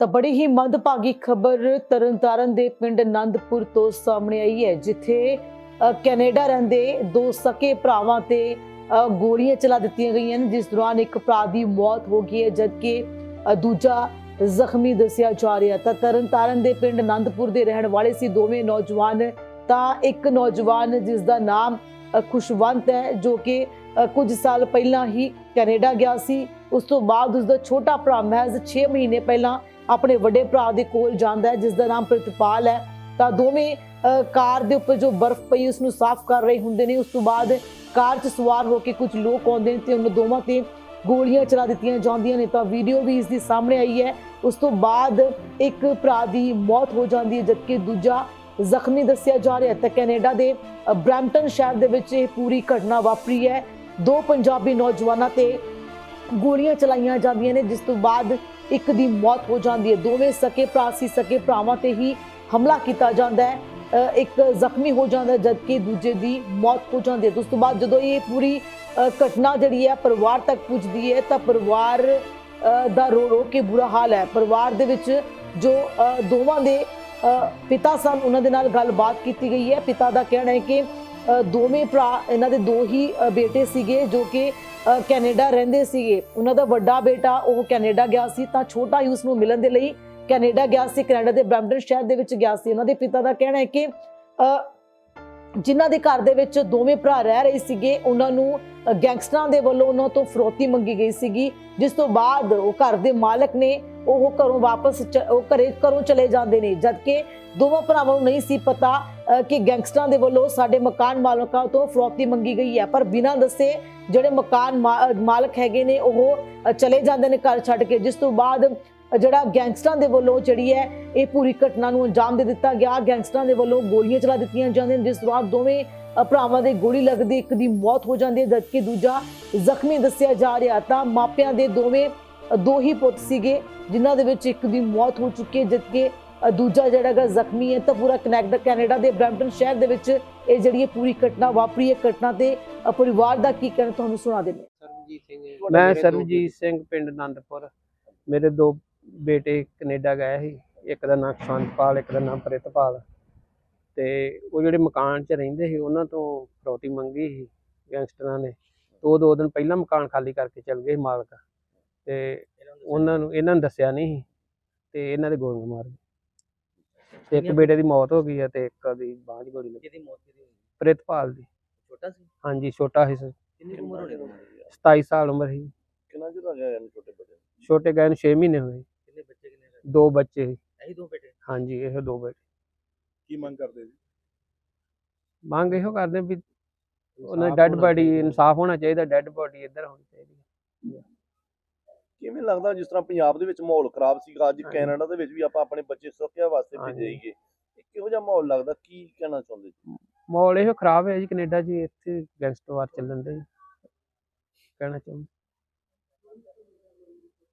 ਤਾਂ ਬੜੀ ਹੀ ਮੰਦਭਾਗੀ ਖਬਰ ਤਰਨਤਾਰਨ ਦੇ ਪਿੰਡ ਆਨੰਦਪੁਰ ਤੋਂ ਸਾਹਮਣੇ ਆਈ ਹੈ, ਜਿੱਥੇ ਕੈਨੇਡਾ ਰਹਿੰਦੇ ਦੋ ਸਕੇ ਭਰਾਵਾਂ ਤੇ ਗੋਲੀਆਂ ਚਲਾ ਦਿੱਤੀਆਂ ਗਈਆਂ ਨੇ ਜਿਸ ਦੌਰਾਨ ਇੱਕ ਭਰਾ ਦੀ ਮੌਤ ਹੋ ਗਈ ਹੈ, ਜਦਕਿ ਦੂਜਾ ਜ਼ਖਮੀ ਦੱਸਿਆ ਜਾ ਰਿਹਾ ਤਾਂ ਤਰਨਤਾਰਨ ਦੇ ਪਿੰਡ ਆਨੰਦਪੁਰ ਦੇ ਰਹਿਣ ਵਾਲੇ ਸੀ ਦੋਵੇਂ ਨੌਜਵਾਨ, ਤਾਂ ਇੱਕ ਨੌਜਵਾਨ ਜਿਸ ਦਾ ਨਾਮ ਖੁਸ਼ਵੰਤ ਹੈ, ਜੋ ਕਿ ਕੁਝ ਸਾਲ ਪਹਿਲਾਂ ਹੀ ਕੈਨੇਡਾ ਗਿਆ ਸੀ। ਉਸ ਤੋਂ ਬਾਅਦ ਉਸ ਦਾ ਛੋਟਾ ਭਰਾ ਮਹਿਜ਼ 6 ਮਹੀਨੇ ਪਹਿਲਾਂ ਆਪਣੇ ਵੱਡੇ ਭਰਾ ਦੇ ਕੋਲ ਜਾਂਦਾ ਹੈ ਜਿਸ ਦਾ ਨਾਮ ਪ੍ਰਿਤਪਾਲ ਹੈ। ਤਾਂ ਦੋਵੇਂ ਕਾਰ ਦੇ ਉੱਪਰ ਜੋ ਬਰਫ਼ ਪਈ ਉਸ ਨੂੰ ਸਾਫ਼ ਕਰ ਰਹੇ ਹੁੰਦੇ ਨੇ। ਉਸ ਤੋਂ ਬਾਅਦ ਕਾਰ 'ਚ ਸਵਾਰ ਹੋ ਕੇ ਕੁਝ ਲੋਕ ਆਉਂਦੇ ਨੇ ਤੇ ਉਹਨਾਂ ਦੋਵਾਂ ਤੇ ਗੋਲੀਆਂ ਚਲਾ ਦਿੱਤੀਆਂ ਜਾਂਦੀਆਂ ਨੇ। ਤਾਂ ਵੀਡੀਓ ਵੀ ਇਸ ਦੀ ਸਾਹਮਣੇ ਆਈ ਹੈ। ਉਸ ਤੋਂ ਬਾਅਦ ਇੱਕ ਭਰਾ ਦੀ ਮੌਤ ਹੋ ਜਾਂਦੀ ਹੈ ਜਦਕਿ ਦੂਜਾ ਜ਼ਖਮੀ ਦੱਸਿਆ ਜਾ ਰਿਹਾ ਹੈ। ਤਾਂ ਕੈਨੇਡਾ ਦੇ ਅ, ਸ਼ਹਿਰ ਦੇ ਵਿੱਚ ਇਹ ਪੂਰੀ ਘਟਨਾ ਵਾਪਰੀ ਹੈ। ਦੋ ਪੰਜਾਬੀ ਨੌਜਵਾਨਾਂ ਤੇ ਗੋਲੀਆਂ ਚਲਾਈਆਂ ਜਾਂਦੀਆਂ ਨੇ, ਜਿਸ ਤੋਂ ਬਾਅਦ ਇੱਕ ਦੀ ਮੌਤ ਹੋ ਜਾਂਦੀ ਹੈ। ਦੋਵੇਂ ਸਕੇ ਭਰਾ ਸੀ, ਸਕੇ ਭਰਾਵਾਂ ਤੇ ਹੀ ਹਮਲਾ ਕੀਤਾ ਜਾਂਦਾ ਹੈ। ਇੱਕ ਜ਼ਖਮੀ ਹੋ ਜਾਂਦਾ ਜਦਕਿ ਦੂਜੇ ਦੀ ਮੌਤ ਹੋ ਜਾਂਦੀ ਹੈ। ਉਸ ਤੋਂ ਬਾਅਦ ਜਦੋਂ ਇਹ ਪੂਰੀ ਘਟਨਾ ਜਿਹੜੀ ਹੈ, ਪਰਿਵਾਰ ਤੱਕ ਪੁੱਜਦੀ ਹੈ, ਤਾਂ ਪਰਿਵਾਰ ਦਾ ਰੋ ਰੋ ਕੇ ਬੁਰਾ ਹਾਲ ਹੈ। ਪਰਿਵਾਰ ਦੇ ਵਿੱਚ ਜੋ ਦੋਵਾਂ ਦੇ ਪਿਤਾ ਸਨ, ਉਹਨਾਂ ਦੇ ਨਾਲ ਗੱਲਬਾਤ ਕੀਤੀ ਗਈ ਹੈ। ਪਿਤਾ ਦਾ ਕਹਿਣਾ ਹੈ ਕਿ ਦੋਵੇਂ ਭਰਾ, ਇਹਨਾਂ ਦੇ ਦੋ ਹੀ ਬੇਟੇ ਸੀਗੇ ਜੋ ਕਿ ਕੈਨੇਡਾ ਰਹਿੰਦੇ ਸੀਗੇ। ਉਹਨਾਂ ਦਾ ਵੱਡਾ ਬੇਟਾ, ਉਹ ਕੈਨੇਡਾ ਗਿਆ ਸੀ ਤਾਂ ਛੋਟਾ ਹੀ ਉਸ ਨੂੰ ਮਿਲਣ ਦੇ ਲਈ ਕੈਨੇਡਾ ਗਿਆ ਸੀ। ਕੈਨੇਡਾ ਦੇ ਬ੍ਰੈਂਪਟਨ ਸ਼ਹਿਰ ਦੇ ਵਿੱਚ ਗਿਆ ਸੀ। ਉਹਨਾਂ ਦੇ ਪਿਤਾ ਦਾ ਕਹਿਣਾ ਹੈ ਕਿ ਜਿਨ੍ਹਾਂ ਦੇ ਘਰ ਦੇ ਵਿੱਚ ਦੋਵੇਂ ਭਰਾ ਰਹਿ ਰਹੇ ਸੀਗੇ, ਉਹਨਾਂ ਨੂੰ ਗੈਂਗਸਟਰਾਂ ਦੇ ਵੱਲੋਂ ਉਹਨਾਂ ਤੋਂ ਫਰੋਤੀ ਮੰਗੀ ਗਈ ਸੀਗੀ। ਜਿਸ ਤੋਂ ਬਾਅਦ ਉਹ ਘਰ ਦੇ ਮਾਲਕ ਨੇ, ਉਹ ਘਰੋਂ ਵਾਪਸ ਉਹ ਘਰੇ, ਘਰੋਂ ਚਲੇ ਜਾਂਦੇ ਨੇ। ਜਦਕਿ ਦੋਵਾਂ ਭਰਾਵਾਂ ਨੂੰ ਨਹੀਂ ਸੀ ਪਤਾ ਕਿ ਗੈਂਗਸਟਰਾਂ ਦੇ ਵੱਲੋਂ ਸਾਡੇ ਮਕਾਨ ਮਾਲਕਾਂ ਤੋਂ ਫਰੋਤੀ ਮੰਗੀ ਗਈ ਹੈ। ਪਰ ਬਿਨਾਂ ਦੱਸੇ ਜਿਹੜੇ ਮਕਾਨ ਮਾ- ਮਾਲਕ ਹੈਗੇ ਨੇ ਉਹ ਚਲੇ ਜਾਂਦੇ ਨੇ ਘਰ ਛੱਡ ਕੇ। ਜਿਸ ਤੋਂ ਬਾਅਦ ਜਿਹੜਾ ਗੈਂਗਸਟਰਾਂ ਦੇ ਵੱਲੋਂ ਜਿਹੜੀ ਹੈ ਇਹ ਪੂਰੀ ਘਟਨਾ ਨੂੰ ਅੰਜਾਮ ਦੇ ਦਿੱਤਾ ਗਿਆ। ਗੈਂਗਸਟਰਾਂ ਦੇ ਵੱਲੋਂ ਗੋਲੀਆਂ ਚਲਾ ਦਿੱਤੀਆਂ ਜਾਂਦੀਆਂ ਨੇ, ਜਿਸ ਬਾਅਦ ਦੋਵੇਂ ਭਰਾਵਾਂ ਦੇ ਗੋਲੀ ਲੱਗਦੀ ਇੱਕ ਦੀ ਮੌਤ ਹੋ ਜਾਂਦੀ ਹੈ ਜਦਕਿ ਦੂਜਾ ਜ਼ਖਮੀ ਦੱਸਿਆ ਜਾ ਰਿਹਾ। ਤਾਂ ਮਾਪਿਆਂ ਦੇ ਦੋਵੇਂ ਦੋ ਹੀ ਪੁੱਤ ਸੀਗੇ ਜਿਨ੍ਹਾਂ ਦੇ ਵਿੱਚ ਇੱਕ ਦੀ ਮੌਤ ਹੋ ਚੁੱਕੀ ਹੈ ਜਦਕਿ ਦੂਜਾ ਜਿਹੜਾ ਹੈਗਾ ਜ਼ਖਮੀ ਹੈ ਤਾਂ ਪੂਰਾ ਕਨੈਕਟ ਕੈਨੇਡਾ ਦੇ ਬ੍ਰੈਂਪਟਨ ਸ਼ਹਿਰ ਦੇ ਵਿੱਚ ਇਹ ਜਿਹੜੀ ਇਹ ਪੂਰੀ ਘਟਨਾ ਵਾਪਰੀ ਹੈ ਘਟਨਾ ਤੇ ਅ, ਪਰਿਵਾਰ ਦਾ ਕੀ ਕਹਿਣਾ ਤੁਹਾਨੂੰ ਸੁਣਾ ਦਿੰਦੇ। ਸਰਬਜੀਤ ਸਿੰਘ। ਮੈਂ ਸਰਬਜੀਤ ਸਿੰਘ ਪਿੰਡ ਆਨੰਦਪੁਰ ਮੇਰੇ ਦੋ ਬੇਟੇ ਕੈਨੇਡਾ ਗਏ ਸੀ। ਇੱਕ ਦਾ ਨਾਮ ਸ਼ਾਂਤਪਾਲ ਇੱਕ ਦਾ ਨਾਮ ਪ੍ਰਿਤਪਾਲ। ਤੇ ਉਹ ਜਿਹੜੇ ਮਕਾਨ 'ਚ ਰਹਿੰਦੇ ਸੀ ਉਹਨਾਂ ਤੋਂ ਫਰੋਤੀ ਮੰਗੀ ਸੀ ਗੈਂਗਸਟਰਾਂ ਨੇ। ਤੇ ਉਹ ਦੋ ਦਿਨ ਪਹਿਲਾਂ ਮਕਾਨ ਖਾਲੀ ਕਰਕੇ ਚਲ ਗਏ ਸੀ ਮਾਲਕ। ਤੇ ਉਹਨਾਂ ਨੂੰ ਇਹਨਾਂ ਨੂੰ ਦੱਸਿਆ ਨਹੀਂ ਸੀ। ਤੇ ਇਹਨਾਂ ਦੇ ਗੋਲੀਆਂ ਮਾਰ ਗਏ। ਤੇ ਇੱਕ ਬੇਟੇ ਦੀ ਮੌਤ ਹੋ ਗਈ ਹੈ ਤੇ ਇੱਕ ਦੀ ਬਾਂਹ 'ਚ ਗੋਲੀ ਲੱਗੀ। ਜਿਹਦੀ ਮੌਤ ਕਿਹਦੀ ਹੋਈ। ਪ੍ਰਿਤਪਾਲ ਦੀ। ਛੋਟਾ ਸੀ? ਹਾਂਜੀ ਛੋਟਾ ਸੀ ਕਿੰਨੀ ਕੁ ਉਮਰ ਹੋਣੀ ਉਹਦੀ? 27 ਸਾਲ ਉਮਰ ਸੀ। ਕਿੰਨਾ ਚਿਰ ਹੋ ਗਿਆ ਇਹਨੂੰ ਛੋਟੇ ਬੱਚੇ ਨੂੰ? ਛੋਟੇ ਗਏ ਨੂੰ 6 ਮਹੀਨੇ ਹੋਏ। ਕਿੰਨੇ ਬੱਚੇ ਕਿੰਨੇ ਹੈਗੇ? ਦੋ ਬੱਚੇ ਸੀ। ਇਹੀ ਦੋ ਬੇਟੇ? ਹਾਂਜੀ ਇਹ ਦੋ ਬੇਟੇ। ਕੀ ਮੰਗ ਕਰਦੇ ਜੀ? ਮੰਗ ਇਹੋ ਕਰਦੇ ਵੀ ਉਹਨਾਂ ਇਨਸਾਫ਼ ਡੈੱਡ ਬਾਡੀ। ਇਨਸਾਫ ਹੋਣਾ ਚਾਹੀਦਾ ਡੈੱਡ ਬਾਡੀ ਇੱਧਰ ਹੋਣੀ ਚਾਹੀਦੀ ਕਿਵੇਂ ਲੱਗਦਾ ਜਿਸ ਤਰ੍ਹਾਂ ਪੰਜਾਬ ਦੇ ਵਿੱਚ ਮਾਹੌਲ ਖਰਾਬ ਸੀਗਾ? ਅੱਜ। ਕੈਨੇਡਾ ਦੇ ਵਿੱਚ ਵੀ ਆਪਾਂ ਆਪਣੇ ਬੱਚੇ ਸੁਰੱਖਿਆ ਵਾਸਤੇ। ਭੇਜੇਈਏ ਕਿਹੋ ਜਿਹਾ ਮਾਹੌਲ ਲੱਗਦਾ? ਕੀ ਕਹਿਣਾ ਚਾਹੁੰਦੇ ਜੀ? ਮਾਹੌਲ ਇਹੋ ਖਰਾਬ ਹੈ ਜੀ ਕੈਨੇਡਾ 'ਚ ਇੱਥੇ ਗੈਂਗਸਟਰ ਵਾਰ ਚੱਲਣ ਦੇ ਕਹਿਣਾ ਚਾਹੁੰਦਾ।